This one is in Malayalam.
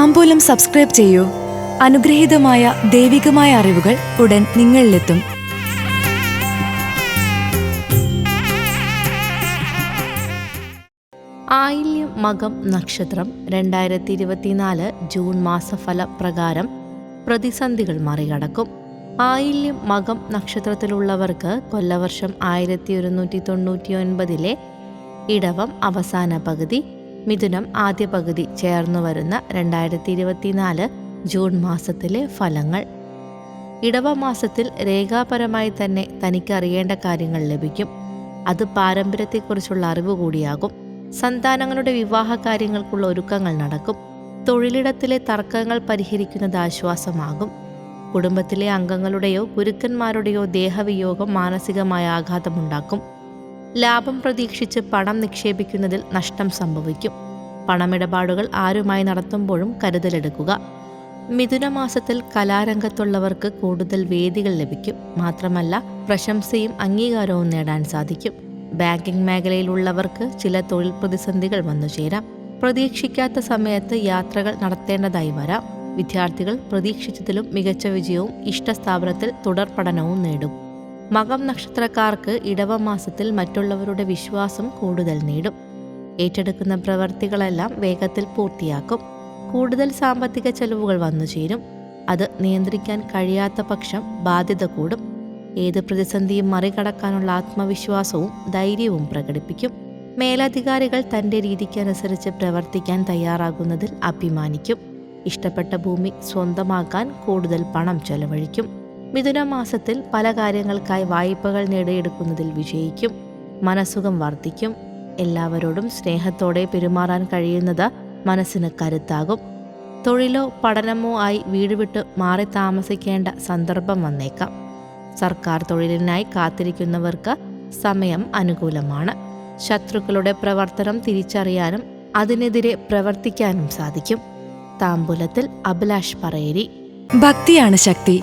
താമ്പൂലം സബ്സ്ക്രൈബ് ചെയ്യൂ. അനുഗ്രഹീതമായ ദൈവികമായ അറിവുകൾ ഉടൻ നിങ്ങളിലെത്തും. ആയില്യം മകം നക്ഷത്രം രണ്ടായിരത്തി ഇരുപത്തിനാല് ജൂൺ മാസഫല പ്രകാരം പ്രതിസന്ധികൾ മറികടക്കും. ആയില്യം മകം നക്ഷത്രത്തിലുള്ളവർക്ക് കൊല്ലവർഷം ആയിരത്തി ഒരുന്നൂറ്റി തൊണ്ണൂറ്റി ഒൻപതിലെ ഇടവം അവസാന പകുതി മിഥുനം ആദ്യ പകുതി ചേർന്നു വരുന്ന രണ്ടായിരത്തി ഇരുപത്തിനാല് ജൂൺ മാസത്തിലെ ഫലങ്ങൾ. ഇടവ മാസത്തിൽ രേഖാപരമായി തന്നെ തനിക്ക് അറിയേണ്ട കാര്യങ്ങൾ ലഭിക്കും. അത് പാരമ്പര്യത്തെക്കുറിച്ചുള്ള അറിവ് കൂടിയാകും. സന്താനങ്ങളുടെ വിവാഹ കാര്യങ്ങൾക്കുള്ള ഒരുക്കങ്ങൾ നടക്കും. തൊഴിലിടത്തിലെ തർക്കങ്ങൾ പരിഹരിക്കുന്നത് ആശ്വാസമാകും. കുടുംബത്തിലെ അംഗങ്ങളുടെയോ ഗുരുക്കന്മാരുടെയോ ദേഹവിയോഗം മാനസികമായ ആഘാതമുണ്ടാക്കും. ലാഭം പ്രതീക്ഷിച്ച് പണം നിക്ഷേപിക്കുന്നതിൽ നഷ്ടം സംഭവിക്കും. പണമിടപാടുകൾ ആരുമായി നടത്തുമ്പോഴും കരുതലെടുക്കുക. മിഥുനമാസത്തിൽ കലാരംഗത്തുള്ളവർക്ക് കൂടുതൽ വേദികൾ ലഭിക്കും. മാത്രമല്ല പ്രശംസയും അംഗീകാരവും നേടാൻ സാധിക്കും. ബാങ്കിംഗ് മേഖലയിലുള്ളവർക്ക് ചില തൊഴിൽ പ്രതിസന്ധികൾ വന്നു ചേരാം. പ്രതീക്ഷിക്കാത്ത സമയത്ത് യാത്രകൾ നടത്തേണ്ടതായി വരാം. വിദ്യാർത്ഥികൾ പ്രതീക്ഷിച്ചതിലും മികച്ച വിജയവും ഇഷ്ടസ്ഥാപനത്തിൽ തുടർ പഠനവും നേടും. മകം നക്ഷത്രക്കാർക്ക് ഇടവ മാസത്തിൽ മറ്റുള്ളവരുടെ വിശ്വാസം കൂടുതൽ നേടും. ഏറ്റെടുക്കുന്ന പ്രവർത്തികളെല്ലാം വേഗത്തിൽ പൂർത്തിയാക്കും. കൂടുതൽ സാമ്പത്തിക ചെലവുകൾ വന്നു ചേരും. അത് നിയന്ത്രിക്കാൻ കഴിയാത്ത പക്ഷം ബാധ്യത കൂടും. ഏത് പ്രതിസന്ധിയും മറികടക്കാനുള്ള ആത്മവിശ്വാസവും ധൈര്യവും പ്രകടിപ്പിക്കും. മേലധികാരികൾ തന്റെ രീതിക്കനുസരിച്ച് പ്രവർത്തിക്കാൻ തയ്യാറാകുന്നതിൽ അഭിമാനിക്കും. ഇഷ്ടപ്പെട്ട ഭൂമി സ്വന്തമാക്കാൻ കൂടുതൽ പണം ചെലവഴിക്കും. മിഥുനമാസത്തിൽ പല കാര്യങ്ങൾക്കായി വായ്പകൾ നേടിയെടുക്കുന്നതിൽ വിജയിക്കും മനസ്സുഖം വർദ്ധിക്കും എല്ലാവരോടും സ്നേഹത്തോടെ പെരുമാറാൻ കഴിയുന്നത് മനസ്സിന് കരുത്താകും. തൊഴിലോ പഠനമോ ആയി വീട് വിട്ട് മാറി താമസിക്കേണ്ട സന്ദർഭം വന്നേക്കാം. സർക്കാർ തൊഴിലിനായി കാത്തിരിക്കുന്നവർക്ക് സമയം അനുകൂലമാണ്. ശത്രുക്കളുടെ പ്രവർത്തനം തിരിച്ചറിയാനും അതിനെതിരെ പ്രവർത്തിക്കാനും സാധിക്കും. താമ്പൂലത്തിൽ അഭിലാഷ് പറയേരി. ഭക്തിയാണ് ശക്തി.